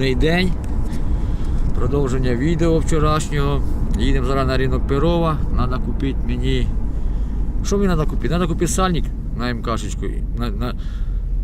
Наступний день. Продовження відео вчорашнього. Їдемо зараз на ринок Перова. Треба купити мені. Що мені треба купити? Треба купити сальник на на...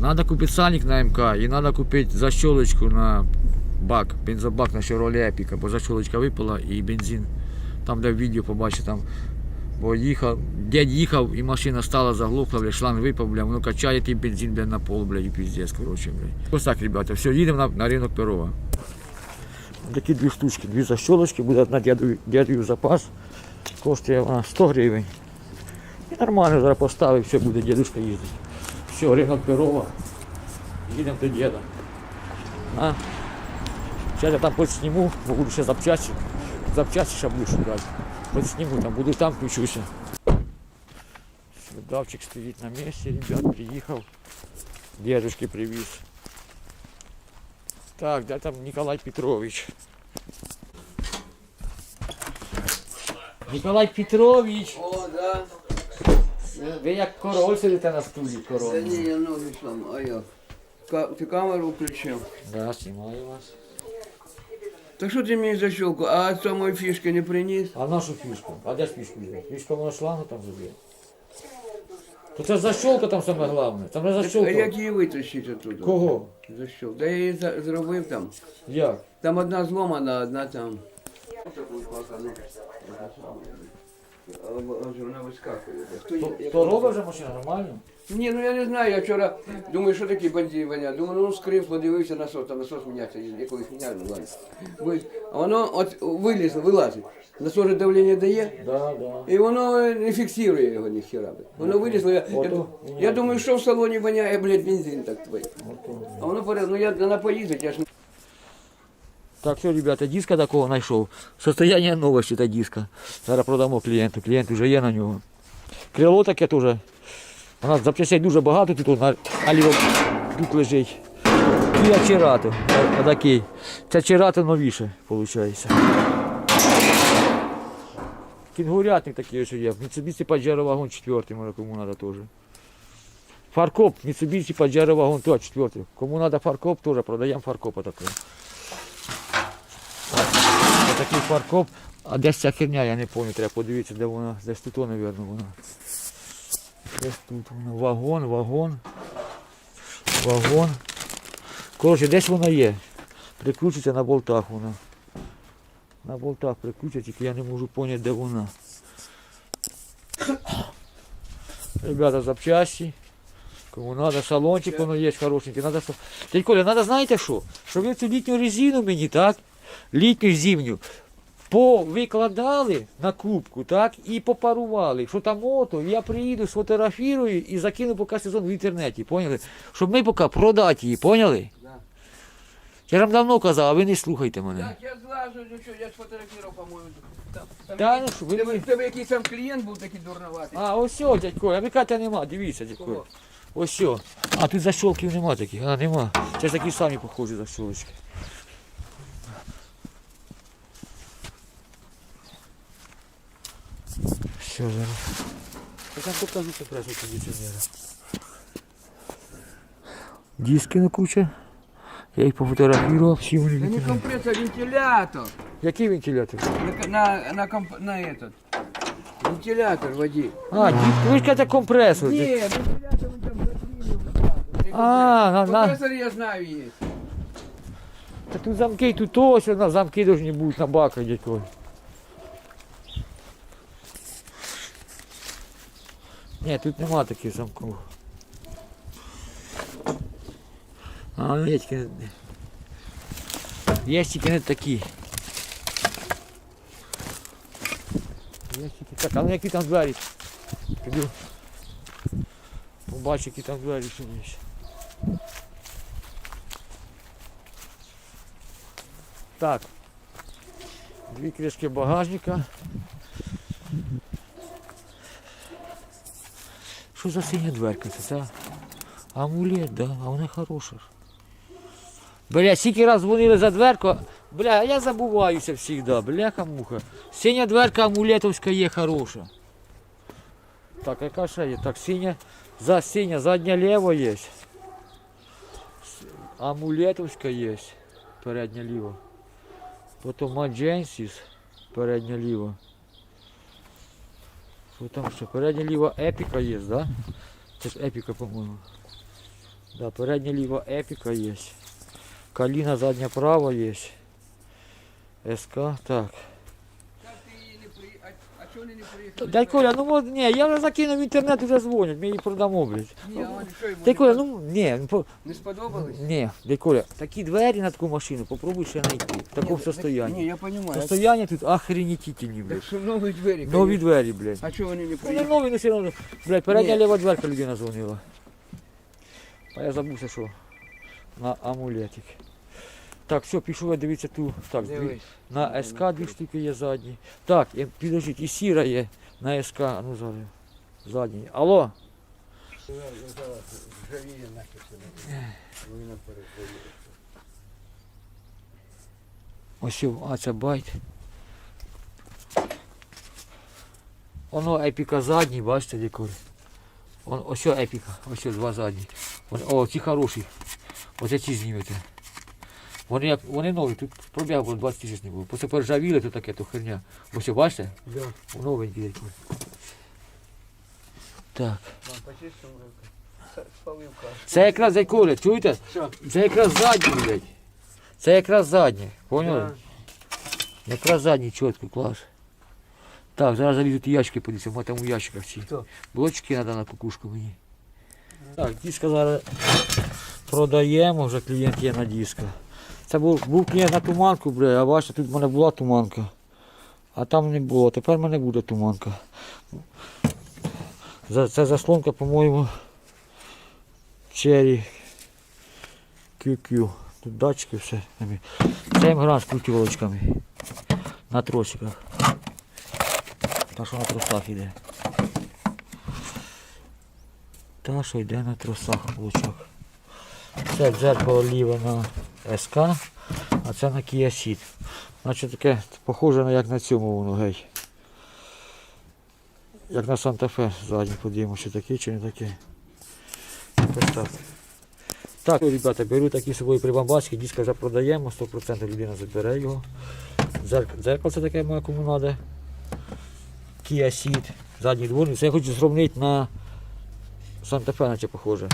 Надо купити сальник на МК і треба купити защолочку на бак, бензобак на Chevrolet Epica, бо защолочка випала і бензин. Там де в відео побачите, там Бо їхав, дядь їхав і машина стала заглохла, бля, шланг випав, бля, воно качає той бензин бля, на пол, бля, і піздець, коротше, бля. Ось так, ребята, все, їдемо на, на ринок Перова. Такі дві штучки, дві защолочки, буде одна дядю, дядю запас, коштує вона 100 гривень. І нормально зараз поставив, все, буде дядушка їздити. Все, ринок Перова. Їдемо до діда. А? Зараз я там хоч сніму, бо буду ще запчасти. Запчасти ще шукати. Хоч сніму, там буду там включуся. Давчик стоїть на місці, ребят, приїхав. Дедушки привіз. Так, де там Ніколай Петрович? Ніколай Петрович! О, да. Ви як король сидите на стулі Та ні, я ноги слам, а? Ка- Ти камеру включив. Да, знімаю вас. Так що ти мені защелку? А самої фішки не приніс? А нашу фішку? А де ж фішку взяти? Фішка вона шланга там заб'є. То це защолка там саме головне. Там не А защолка. як її витащити оттуда? Кого? За Защелку. Да я її за- зробив там. Як? Там одна зломана, одна там. Вона вискакує. Хто То, робить вже машина нормально? Ні, ну я не знаю, я вчора думаю, що таке бензин воняє. Думаю, ну скрив, подивився насос, там насос міняється, якогось міняє, ну ладно. Ви- А воно от вилізло, вилазить. Насос же давлення дає. Да, да. І воно не фіксує його ні хіра. блядь. Воно вилізло. Я, я, я думаю, що в салоні воняє, блядь, бензин так твій. А воно поряд, ну я на поїздить, я ж не Так, все, ребята, диска такого знайшов. Состояние новості та диска. Зараз продамо клієнту. Клієнт вже є на нього. Крило таке теж. У нас запчастей дуже багато тут на аліво тут лежить. І ачерато. Отакий. Це ачерато новіше, виходить. Кінгурятник такий ось є. Mitsubishi Pajero Wagon 4, може кому треба теж. Фаркоп, Mitsubishi Pajero Wagon 2 4. Кому треба фаркоп, теж продаємо фаркопа такого. Такий фаркоп. А десь ця херня, я не пам'ятаю, треба подивитися, де вона. Десь тут, мабуть, вона. Десь тут вона. Вагон, вагон. Вагон. Коротше, десь вона є. Прикручується на болтах вона. На болтах прикручується, тільки я не можу зрозуміти, де вона. Ребята, запчасті. Кому треба, салончик воно є хорошенький. Надо, са- Дядь Коля, треба знаєте що? Щоб ви цю літню резину мені, так? Літню зимню. Повикладали на кубку, так, і попарували, що там ото, я приїду, сфотографірую і закину поки сезон в інтернеті, поняли? Щоб ми поки продати її, поняли? Да. Я вам давно казав, а ви не слухайте мене. Так, я злажу, ну що, я сфотографував, по-моєму. Там, там, Та ну що, ви тебе, тебе якийсь там клієнт був такий дурноватий. А, ось о, дядько, а Миката нема, дивіться, дядько. Кого? Ось о. А тут защолків нема таких, а нема. Це ж такі самі похожі защолочки. Все, зараз. Я там покажу компресор кондиціонера. Диски на куча. Я їх пофотографував, всі вони Це не викинули. компресор, вентилятор. Який вентилятор? На, на, на, комп, на этот. Вентилятор води. А, диск, ви ж кажете компресор. Ні, вентилятор він там заклинив. А, на, на. Я знаю є. Та тут замки, тут ось на замки должны бути на баках дядько. Ні, тут нема таких замків. А, ну є тільки. Є тільки не такі. Є тільки так, а ну які там двері? Піду. Побачу, які там двері є. Так. Дві кришки багажника. За синя дверка? Це амулет, да? А вона хороша. Бля, скільки раз дзвонили за дверку. Бля, я забуваюся завжди. Бляха муха. Синя дверка амулетовська є хороша. Так, яка ще є? Так, синя, за синя, задня лева є. Амулетовська є. передня ліва. Потім Magensis, передня ліва. Що там ще? Передня ліва епіка є, да? Це ж епіка, по-моєму. Да, передня ліва епіка є. Каліна задня права є. СК, так. Як ти її не при... А, а чого вони не Та, приїхали? Дядь Коля, ну от, ні, я вже закинув в інтернет, вже дзвонять, ми її продамо, блядь. Ні, а вони що йому Дядь Коля, ну ні, ну, по- не сподобались? ні, дядь Коля, такі двері на таку машину попробуй ще знайти. В такому Ні, состоянні. Ні, я розумію. Состояние тут охренетительні, блядь. Так що нові двері. Нові конечно. двері, блядь. А чого вони не Ну не приїхали? нові, ну все одно. Блядь, передня Ні. ліва дверка людина дзвонила. А я забувся, що на амулетик. Так, все, пішов я дивитися ту. Так, дві, Дивись. на СК дві штуки є задні. Так, і, підождіть, і сіра є на СК. А Ну зараз. Задній. Алло. Ось, а це байт. Воно епіка задній, бачите, декор. Он, ось епіка, ось два задні. О, ці хороші. Ось ці знімете. Вони, як, вони нові, тут пробіг було 20 тисяч не було. Просто поржавіли, то таке, то херня. Ось бачите? Да. Новенький декор. Так. Це якраз декоре, чуєте? Що? Це якраз задній, блядь. Це якраз заднє. Поняли? Да. Якраз задній чітко, клас. Так, зараз залізуть і ящики подивіться, ми там у ящиках ці. Хто? Блочки треба на кукушку мені. Так, диска зараз продаємо, вже клієнт є на диска. Це був, був клієнт на туманку, бля, а бачите, тут в мене була туманка. А там не було, тепер в мене буде туманка. Це заслонка, по-моєму, Cherry QQ. Тут датчики все. 7 грам з крутілочками. На тросиках. Та що на тросах йде. Та що йде на тросах лучок. Це дзеркало ліве на СК, а це на Kia Ceed. Значить таке похоже як на цьому воно гей. Як на Санта-Фе ззаді подивимося, таке чи не таке. Ось так. Так, ребята, беру такі з собою прибамбаски, диска вже продаємо, 100% людина забере його. Дзерк- Дзеркало таке моє кому треба. Kia Ceed, задній дворник. Це я хочу зробити на Санта-Фе, наче похоже.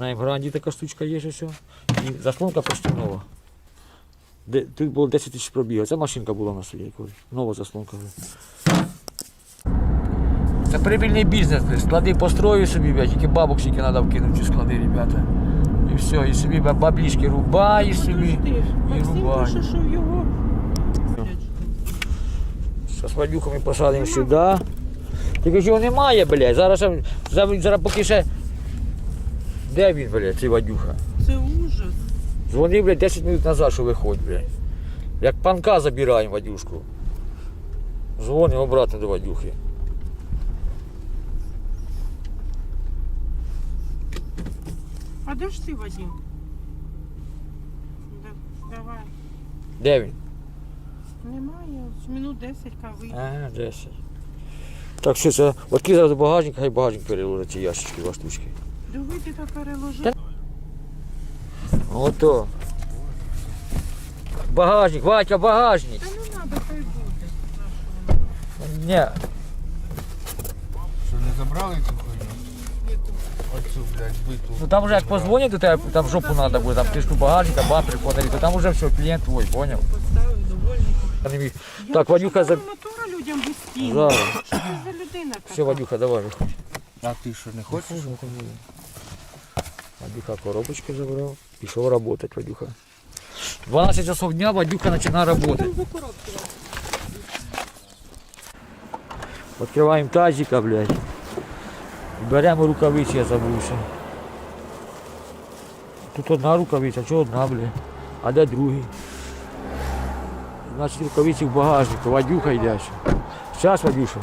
На Емгранді така штучка є ще все. Заслонка почти нова. Де, тут було 10 тисяч пробігів. Це машинка була на селі. Нова заслонка. Це прибільний бізнес. Склади построю собі, блядь, тільки бабок скільки треба вкинути в склади, ребята. І все, і собі баблішки рубаєш собі. І рубаєш. пише, що його З свадюхами посадимо сюди. Тільки його немає, блядь. Зараз, зараз, зараз поки ще. Де він, блядь, цей Вадюха? Ужас. Дзвонив, блядь, 10 минут назад, що виходь, блядь. Як панка забираємо Вадюшку. Дзвонимо обратно до Вадюхи. А де ж ти, Вадим? Да- Давай. Де він? Немає. Минут 10 кави. Ага, 10. Так, що це? Відкрий зараз багажник, хай багажник переложить ці ящички, два штучки. Диви, ти так переложив. Ото. Багажник, Ватя, багажник. Та не треба, хай буде. Ні, Що не забрали цю хуйню? Оцю, блядь, биту. ну там вже як позвонять до тебе, там жопу треба буде, там трішку багажника, бампер подарити, то там вже все, клієнт твій, поняв? Поставив, довольний. Так, Вадюха, за... натура людям. Зараз. Що за людина така? Все, Вадюха, давай виходь. А ти що, не хочеш? Вадюха коробочку забрав, пішов працювати, Вадюха. 12 часов дня Вадюха починає працювати. Відкриваємо тазика, блядь. Беремо рукавиці, я забувся. Тут одна рукавиця, чого одна, блядь? А де другий? Значить рукавиці в багажнику, Вадюха йде ще. Зараз, Вадюша.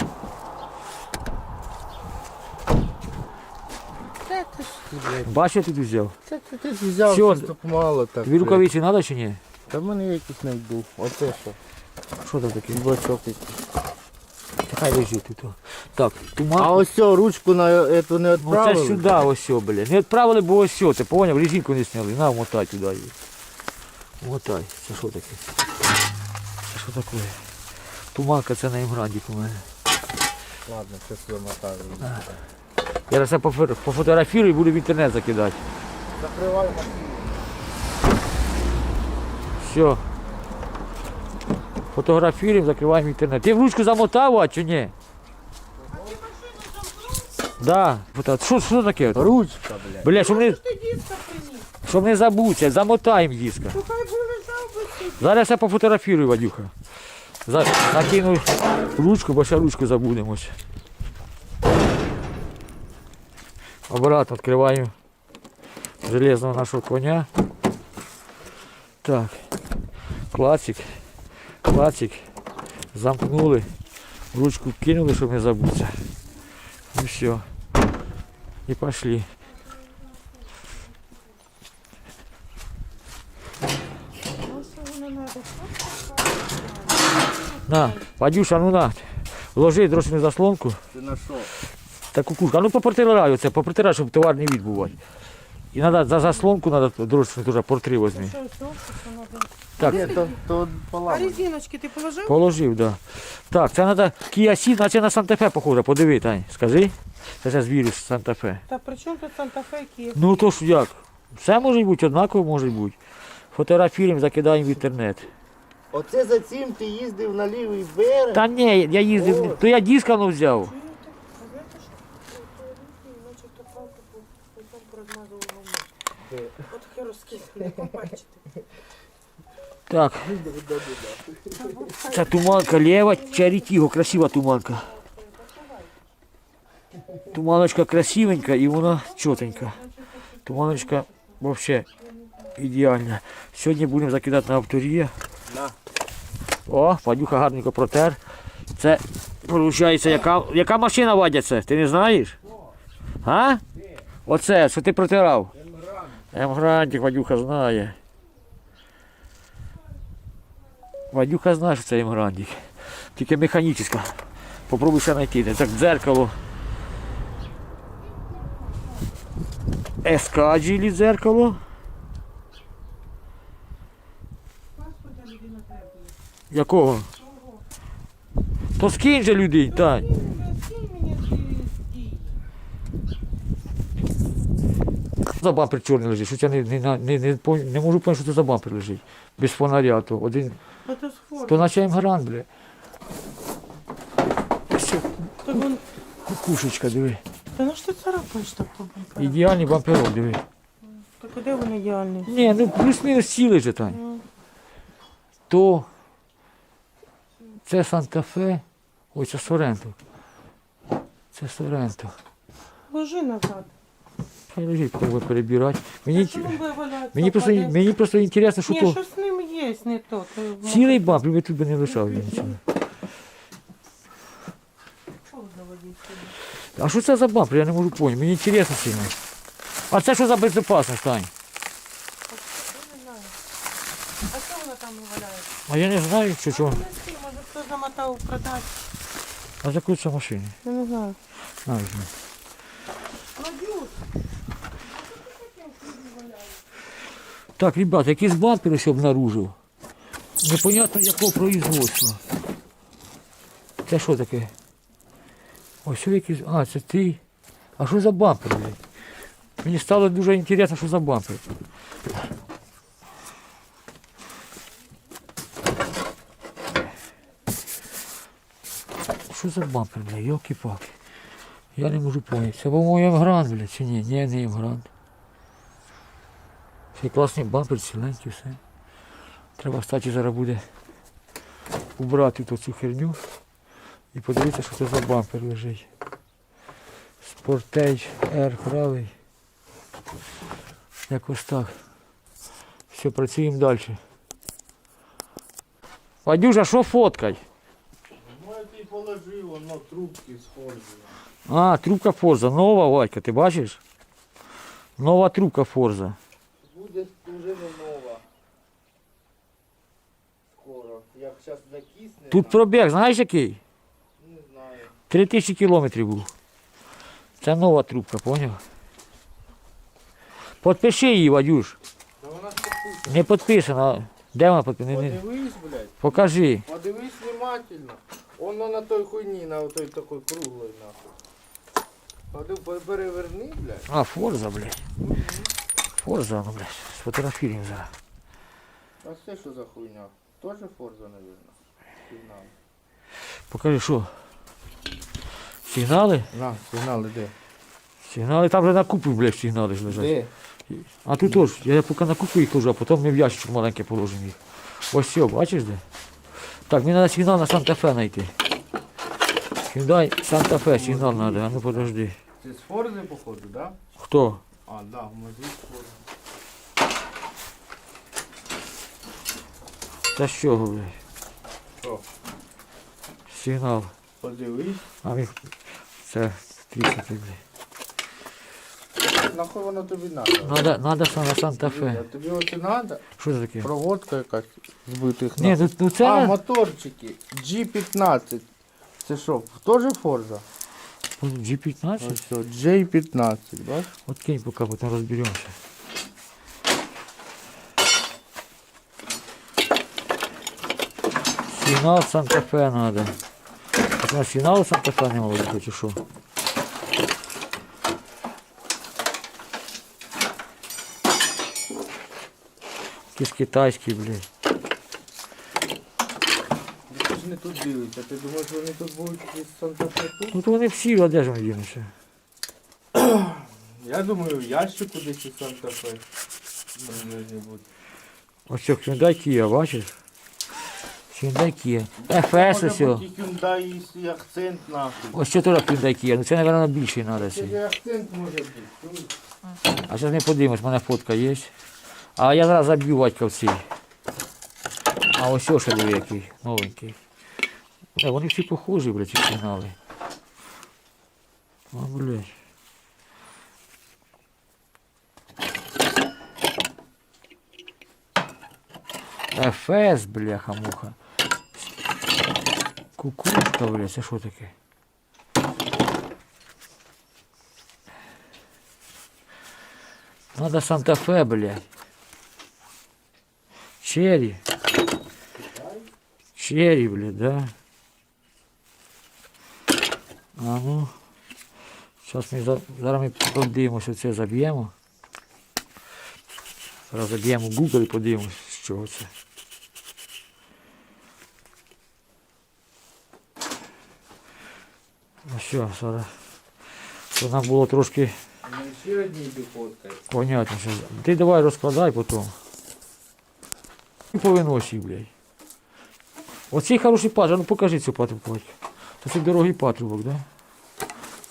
Бачиш, я тут взяв. Це ти взяв, Всьо. щось мало так. Рукавиці треба чи ні? Та в мене якийсь не вдув. Оце що? Що там таке? Бачок якийсь. Хай лежить тут. Так, туман. А ось цю ручку на эту не Ну це відправили? сюди ось, о, бля. Не відправили, бо ось, о, ти поняв, резинку не сняли. На, мотай туди її. Мотай. Це що таке? Це що таке? Туманка це на імградік у мене. Ладно, сейчас я мотаю. Я зараз це пофо- пофотографірую і буду в інтернет закидати. Закрывай машину. Все. Фотографіруємо, закриваємо інтернет. Ти в ручку замотав, а чи ні? Да. Фото- Що, що таке? Ручка, блядь. Бля, щоб не, щоб не забутися, замотаємо диска. Ну. Зараз я пофотографірую, Вадюха. За, накину ручку, бо ще ручку забудемось. Обратно відкриваю железного нашого коня. Так. Класик. Класик. Замкнули. Ручку кинули, щоб не забутися. І все. І пошли. Ну? На, Вадюша, ну на. Ложи на заслонку. Ти на що? Та кукушка. А ну попротирай оце, попротирай, щоб товар не відбувати. І треба за заслонку треба трошки теж портри возьми. Так, Ні, то, то А поламай. резиночки ти положив? положив, так. Да. Так, це треба Ceed, наче на Санта-Фе похоже. Подиви, Тань, скажи. Це я звірю з Санта-Фе. Та при чому тут Санта-Фе Київ? Ну то ж як? Все може бути, однаково може бути. Фотографіруємо, закидаємо в інтернет. Оце за цим ти їздив на лівий берег. Та ні, я їздив, то я диска ну взяв. От хай побачите. Так. Це туманка лева, Чарітіго, красива туманка. Туманочка красивенька і вона чотенька. Туманочка взагалі ідеальна. Сьогодні будемо закидати на авторія. О, Вадюха гарненько протер. Це виходить, яка, яка машина Вадя це? Ти не знаєш? А? Оце, що ти протирав? М-грантик Вадюха знає. Вадюха знає, що це імграндик. Тільки механічна. Попробуй ще знайти. Так, дзеркало. Ескаджілі дзеркало. Якого? То скинь же людей, Тань. Скинь мені ці дії. За бампер чорний лежить. Що я не, не, не, не, не можу поняти, що це за бампер лежить. Без фонаря. То один. То наче імгрант, бля. Так кукушечка, диви. Та ну що ти царапаєш так по бамперу? Ідеальний бамперок, диви. Так а де він ідеальний? Ні, ну плюс-мінус цілий же Тань. Ну, То це Санта-Фе. Ой, це Соренто. Це Соренто. Ложи назад. Хай лежить, треба перебирати. Мені, Що він буде валятися? мені, просто, впаде? мені просто інтересно, що Ні, то що з ним є, не то. то цілий бампер, би тут би не лишав він нічого. Що заводити сюди? А що це за бампер? Я не можу поняти. Мені інтересно сильно. А це що за безпечність, Тань? Я не знаю. А що вона там валяється? А я не знаю, що чого. Неси, може хто замотав продати. А за це машини? Я не знаю. А, візьми. Надюш, Так, ребята, якийсь бампер ось обнаружив. Непонятно якого производства. Це що таке? Ось якийсь. А, це ти. А що за бампер, блядь? Мені стало дуже інтересно, що за бампер. Що за бампер, блядь, йоки палки Я не можу поняти. Це, по-моєму, Емгрант, блядь, чи ні? Ні, не Емгрант. Цей класний бампер, ціленький все. Треба, кстати, зараз буде убрати ту цю херню і подивитися, що це за бампер лежить. Sportage R правий. Якось так. Все, працюємо далі. Вадюша, що фоткай? Ну, я тобі положив, воно трубки сходили. А, трубка Форза. Нова, Вадька, ти бачиш? Нова трубка Форза. Не нова. Скоро. Як зараз закисне, Тут пробіг, знаєш який? не знаю. Три тисячі кілометрів був. Це нова трубка, поняв? Подпиши її, Вадюш. Та вона ж підписана. Не підписана. Де вона? Не- не- Подивись, блядь. Покажи. Подивись внимательно. Воно на той хуйні, на той такой круглой, нахуй. Поди- по- Переверни, блядь. А, Форза, блядь. Форза, ну, блядь. Сфотографіруємо зараз. А це що за хуйня? Тоже Форза, наверное. Сигнал. Покажи, що? Сигнали? На, сигнали де? Сигнали там вже на купу, блядь, сигнали ж лежать. Де? А тут теж, я поки на купу їх ложу, а потім ми в ящичок маленький положимо їх. Ось все, бачиш де? Так, мені треба сигнал на Санта-Фе знайти. Hyundai Санта-Фе сигнал треба, а ну подожди. Це з Форзи, походу, да? Хто? А, да, з Форзи. Та з чого, блядь? Що? Сигнал. Подивись. А він... Це тріснути, блядь. Нахуй воно тобі надо? Надо, надо саме на Санта-Фе. тобі оце надо? Що це таке? Проводка якась збитих Ні, ну, ну це... А, не- моторчики. G15. Це що, теж Форза? G15? Ось все, J15, бачиш? От кинь поки, потім розберемося. Сигнал Санта-Фе надо. Так на сигнал Санта-Фе не мало бути, що? Якийсь китайський, блядь. Не тут дивишся, ти думаєш, вони тут будуть із Санта-Фе тут? Ну то вони всі, а де ж вони дінуться? Я думаю, в ящику десь із Санта-Фе. Вони должны. Ось що, Hyundai Kia, бачиш? Hyundai Kia. FS ось. Може о. бути і Hyundai і акцент нахуй. Ось що теж Hyundai Kia. Ну це, мабуть, більший треба. Це ж акцент може бути. чуєш? А зараз ми подивимось, в мене фотка є. А я зараз заб'ю батька в цій. А ось що ще диви який, новенький. Бля, вони всі похожі, блядь, ці сигнали. О, блядь. ФС, бляха-муха. Кукушка, блядь, це що таке? Надо Санта-Фе, блядь. Черри. Черри, блядь, да. А. Зараз ми, зараз ми подивимося, це заб'ємо. Зараз заб'ємо Google і подивимося, з чого це. Ну що, зараз. Щоб нам було трошки. Понятно, що. Ти давай розкладай потім. І повиносі, блядь. Оцей хороший патрубок, ну покажи цю патрубок. Це це дорогий патрубок, да?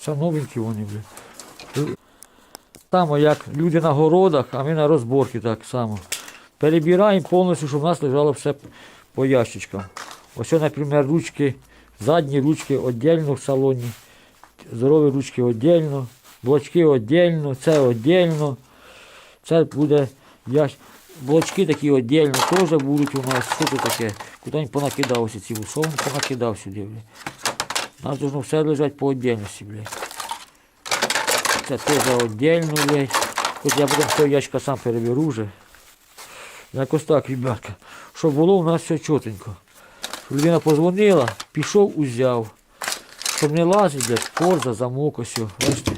Це новенькі вони, блядь. Само як люди на городах, а ми на розборки так само. Перебираємо повністю, щоб у нас лежало все по ящичкам. Ось, наприклад, ручки, задні ручки віддільно в салоні, здорові ручки віддільно, блочки віддільно, це віддільно. Це буде ящ... Блочки такі віддільно теж будуть у нас. Що це таке? Куди він понакидався ці що понакидав сюди. У нас должно все лежати по віддільності, блядь. Це теж віддільно, блядь. Хоч я потім цього ящика сам переберу вже. Якось так, ребятка. Щоб було у нас все чотенько. Людина позвонила, пішов, узяв. Щоб не лазить, блядь, форза, замок, ось. Бачите?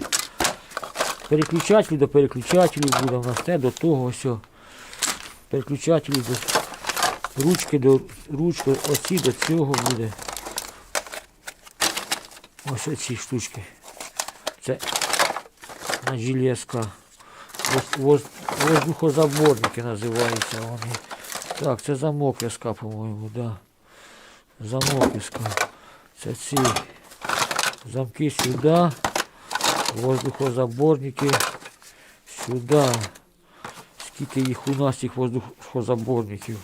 Переключателі до переключателів буде у нас те до того ось. Переключателі до ручки до ручки, оці до цього буде. Ось оці штучки. Це на железка. Воз- воз- Воздухозаборники називаються вони. Так, це замок СК, по-моєму, да. Замок СК. Це ці замки сюди. Воздухозаборники сюди. Скільки їх у нас, цих воздухозаборників.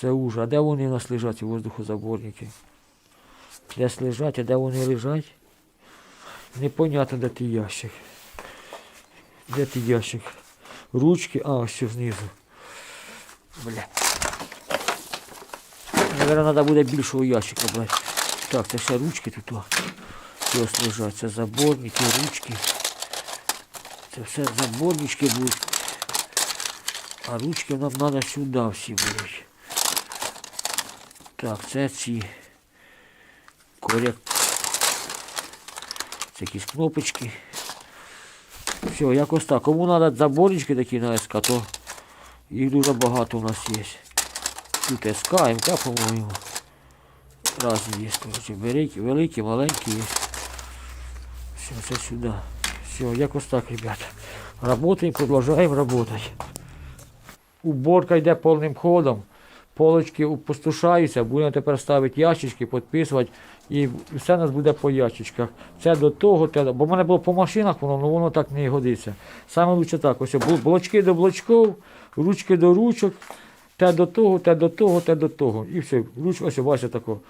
Це ужас. А де вони у нас лежать, воздухозаборники? Десь лежать, а де вони лежать? Непонятно, де ти ящик. Де ти ящик? Ручки, а, ось знизу. Бля. Наверное, треба буде більшого ящика брати. Так, це ще ручки тут. Ось лежать. Це заборники, ручки. Це все заборнички будуть. А ручки нам треба сюди всі будуть. Так, це ці коряк. Це кнопочки. Все, якось так. Кому треба заборчики такі на СК, то їх дуже багато у нас є. Тут СК, МК, по-моєму. Разні є, коротше, великі, великі, маленькі є. Все, це сюди. Все, якось так, ребята. Работаємо, продовжуємо працювати. Уборка йде повним ходом. Полочки опустошаються, будемо тепер ставити ящички, підписувати, і все у нас буде по ящичках. Це до того, те, бо в мене було по машинах, воно, воно так не годиться. Саме лучше так, ось блочки до блочків, ручки до ручок, те до того, те до того, те до того. І все, руч, ось бачите тако.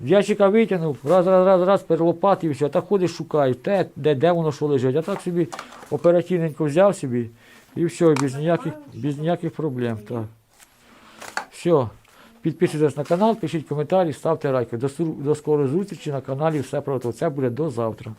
Ящика витягнув, раз, раз, раз, раз, перелопатив, і все, а так ходиш, шукаєш, те, де, де воно що лежить. А так собі оперативненько взяв собі і все, без ніяких, без ніяких проблем. Так. Все. Підписуйтесь на канал, пишіть коментарі, ставте лайки. До, до скорої зустрічі на каналі Все про. Це буде до завтра.